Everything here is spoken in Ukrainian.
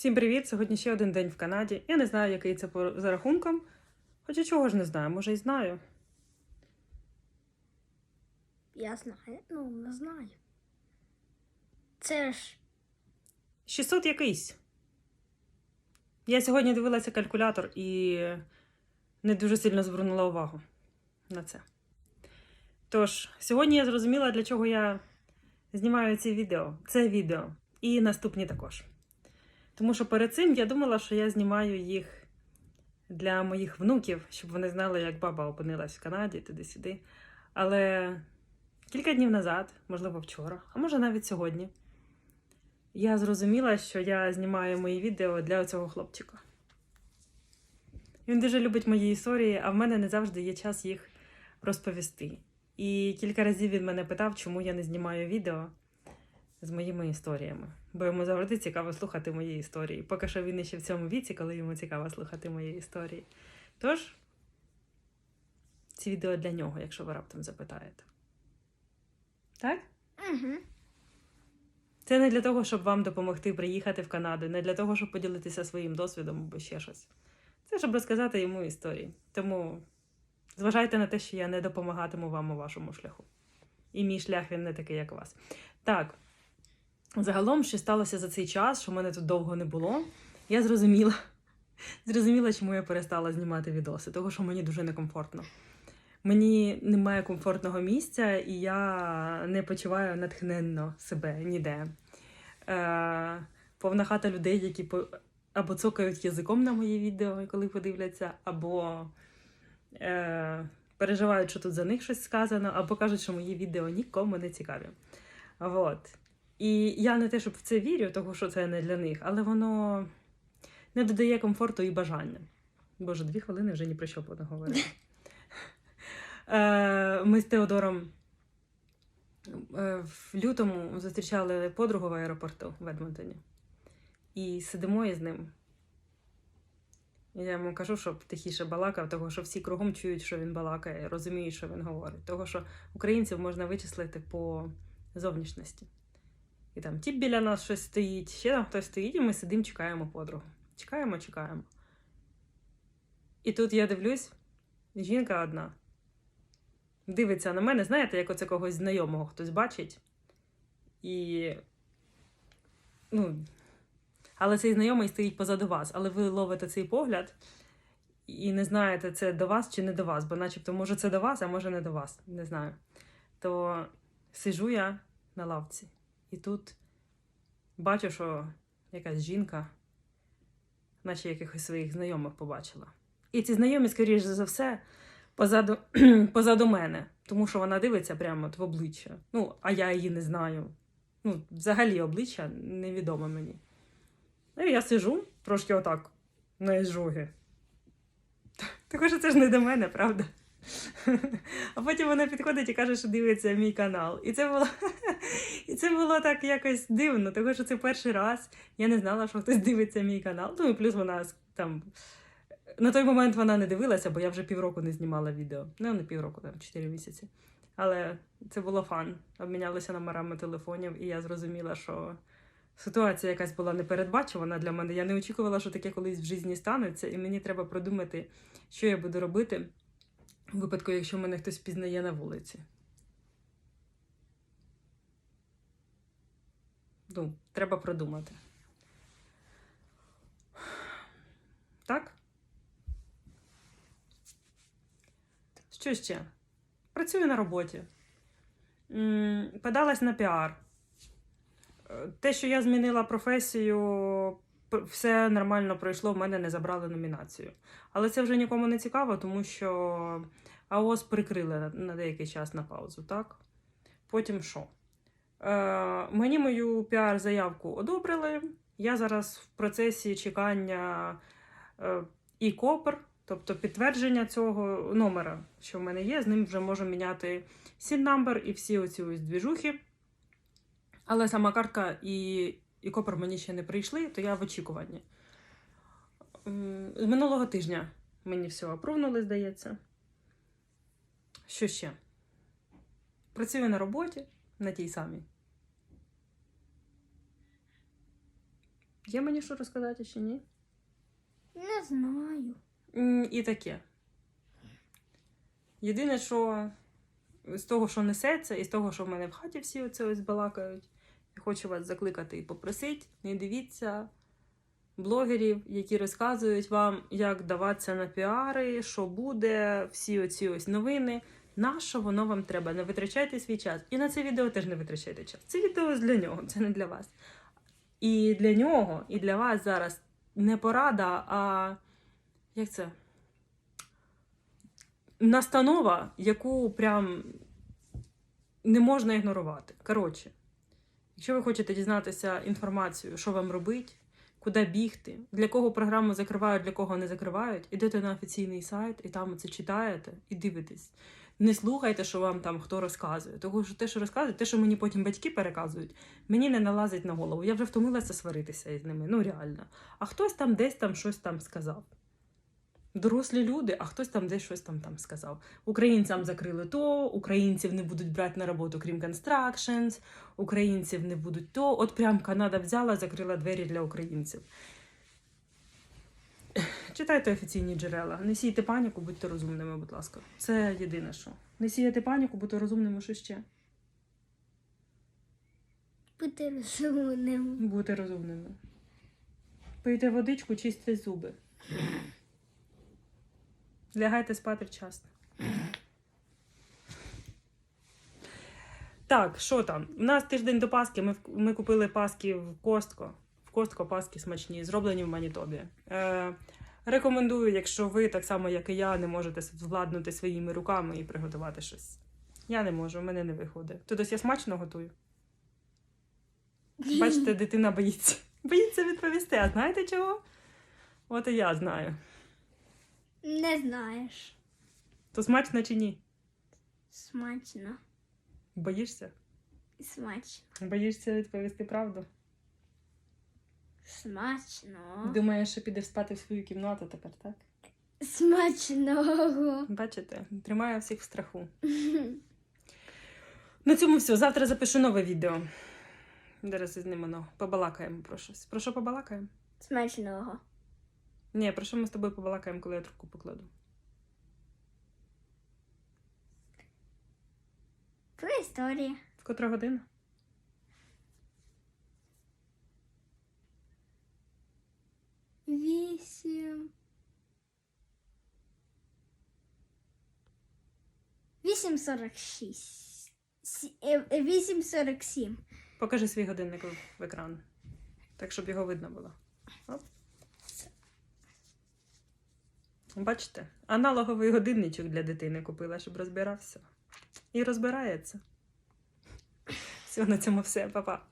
Всім привіт! Сьогодні ще один день в Канаді. Я не знаю, який це за рахунком. Хоча чого ж не знаю, може і знаю. Я знаю, ну не знаю. Це ж 600 якийсь. Я сьогодні дивилася калькулятор і не дуже сильно звернула увагу на це. Тож, сьогодні я зрозуміла, для чого я знімаю ці відео. Це відео. І наступні також. Тому що перед цим я думала, що я знімаю їх для моїх внуків, щоб вони знали, як баба опинилась в Канаді, туди-сюди. Але кілька днів назад, можливо, вчора, а може навіть сьогодні, я зрозуміла, що я знімаю мої відео для цього хлопчика. Він дуже любить мої історії, а в мене не завжди є час їх розповісти. І кілька разів він мене питав, чому я не знімаю відео з моїми історіями. Бо йому завжди цікаво слухати мої історії. Поки що він ще в цьому віці, коли йому цікаво слухати мої історії. Тож, ці відео для нього, якщо ви раптом запитаєте. Так? угу. Це не для того, щоб вам допомогти приїхати в Канаду, не для того, щоб поділитися своїм досвідом або ще щось. Це щоб розказати йому історії. Тому зважайте на те, що я не допомагатиму вам у вашому шляху. І мій шлях він не такий, як у вас. Так, загалом, що сталося за цей час, що мене тут довго не було, я зрозуміла. Зрозуміла, чому я перестала знімати відоси, того, що мені дуже некомфортно. Мені немає комфортного місця, і я не почуваю натхненно себе ніде. Е, повна хата людей, які по, або цокають язиком на мої відео, коли подивляться, або е, переживають, що тут за них щось сказано, або кажуть, що мої відео нікому не цікаві. Вот. І я не те, щоб в це вірю, тому що це не для них, але воно не додає комфорту і бажання. Боже, дві хвилини вже ні про що буду говорити. Е, Ми з Теодором е, в лютому зустрічали подругу в аеропорту в Едмонтоні. І сидимо із ним. Я йому кажу, щоб тихіше балакав, того що всі кругом чують, що він балакає, розуміють, що він говорить. Того, що українців можна вичислити по зовнішності. І там тіп біля нас щось стоїть, ще там хтось стоїть, і ми сидимо, чекаємо подругу. Чекаємо, чекаємо. І тут я дивлюсь, жінка одна дивиться на мене, знаєте, як оце когось знайомого хтось бачить. І. Ну, але цей знайомий стоїть позаду вас, але ви ловите цей погляд і не знаєте, це до вас чи не до вас, бо начебто, може, це до вас, а може не до вас, не знаю. То сижу я на лавці, і тут бачу, що якась жінка, наче якихось своїх знайомих побачила. І ці знайомі, скоріш за все, позаду, позаду мене, тому що вона дивиться прямо от в обличчя. Ну, а я її не знаю. Ну, взагалі обличчя невідоме мені. Ну, я сижу трошки отак, на іжоги. Також це ж не до мене, правда? А потім вона підходить і каже, що дивиться мій канал. І це було, і це було так якось дивно, тому що це перший раз. Я не знала, що хтось дивиться мій канал. Ну і плюс вона там. На той момент вона не дивилася, бо я вже півроку не знімала відео. Ну, не півроку, там 4 місяці. Але це було фан. Обмінялися номерами телефонів, і я зрозуміла, що ситуація якась була непередбачувана для мене. Я не очікувала, що таке колись в житті станеться, і мені треба продумати, що я буду робити у випадку, якщо мене хтось пізнає на вулиці. Ну, треба продумати. Так? Що ще? Працюю на роботі. Подалась на піар. Е, Те, що я змінила професію, все нормально пройшло, в мене не забрали номінацію. Але це вже нікому не цікаво, тому що АОС прикрили на, деякий час на паузу, так? Потім що? Е, мені мою піар-заявку одобрили. Я зараз в процесі чекання е, і копр, тобто підтвердження цього номера, що в мене є, з ним вже можу міняти сін number і всі оці ось двіжухи. Але сама картка і, і копр мені ще не прийшли, то я в очікуванні. З минулого тижня мені все опровнули, здається. Що ще? Працюю на роботі, на тій самій. Є мені що розказати чи ні? Не знаю. І таке. Єдине, що з того, що несеться, і з того, що в мене в хаті всі оце ось балакають, хочу вас закликати і попросити, не дивіться блогерів, які розказують вам, як даватися на піари, що буде, всі оці ось новини. На що воно вам треба? Не витрачайте свій час. І на це відео теж не витрачайте час. Це відео для нього, це не для вас. І для нього, і для вас зараз не порада, а як це? Настанова, яку прям не можна ігнорувати. Коротше, якщо ви хочете дізнатися інформацію, що вам робити, куди бігти, для кого програму закривають, для кого не закривають, ідете на офіційний сайт і там це читаєте і дивитесь. Не слухайте, що вам там хто розказує. Тому що те, що розказують, те, що мені потім батьки переказують, мені не налазить на голову. Я вже втомилася сваритися із ними. Ну реально. А хтось там десь там щось там сказав. Дорослі люди, а хтось там десь щось там, там сказав. Українцям закрили то, українців не будуть брати на роботу, крім Constructions, українців не будуть то. От прям Канада взяла, закрила двері для українців. Читайте офіційні джерела. Не сійте паніку, будьте розумними, будь ласка. Це єдине, що. Не сіяти паніку, будьте розумними, що ще. Бути розумним. Будьте розумними. Пийте водичку, чистите зуби. Лягайте спати вчасно. Так, що там? У нас тиждень до Пасхи. Ми, ми купили паски в Костко. В Костко паски смачні, зроблені в Манітобі. Е, рекомендую, якщо ви, так само як і я, не можете владнути своїми руками і приготувати щось. Я не можу, в мене не виходить. То десь я смачно готую. Бачите, дитина боїться. Боїться відповісти. А знаєте чого? От і я знаю. Не знаєш. То смачно чи ні? Смачно. Боїшся? Смачно. Боїшся відповісти правду? Смачно. Думаєш, що підеш спати в свою кімнату тепер, так? Смачного. Бачите, тримаю всіх в страху. На цьому все. Завтра запишу нове відео. Зараз із ним воно побалакаємо про щось. Про що побалакаємо? Смачного. Ні, про що ми з тобою побалакаємо, коли я трубку покладу? Про історію. В котра година? Вісім. Вісім сорок шість. Е, Вісім сорок сім. Покажи свій годинник в екран. Так, щоб його видно було. Оп. Бачите, аналоговий годинничок для дитини купила, щоб розбирався. І розбирається. Все, на цьому все, Па-па.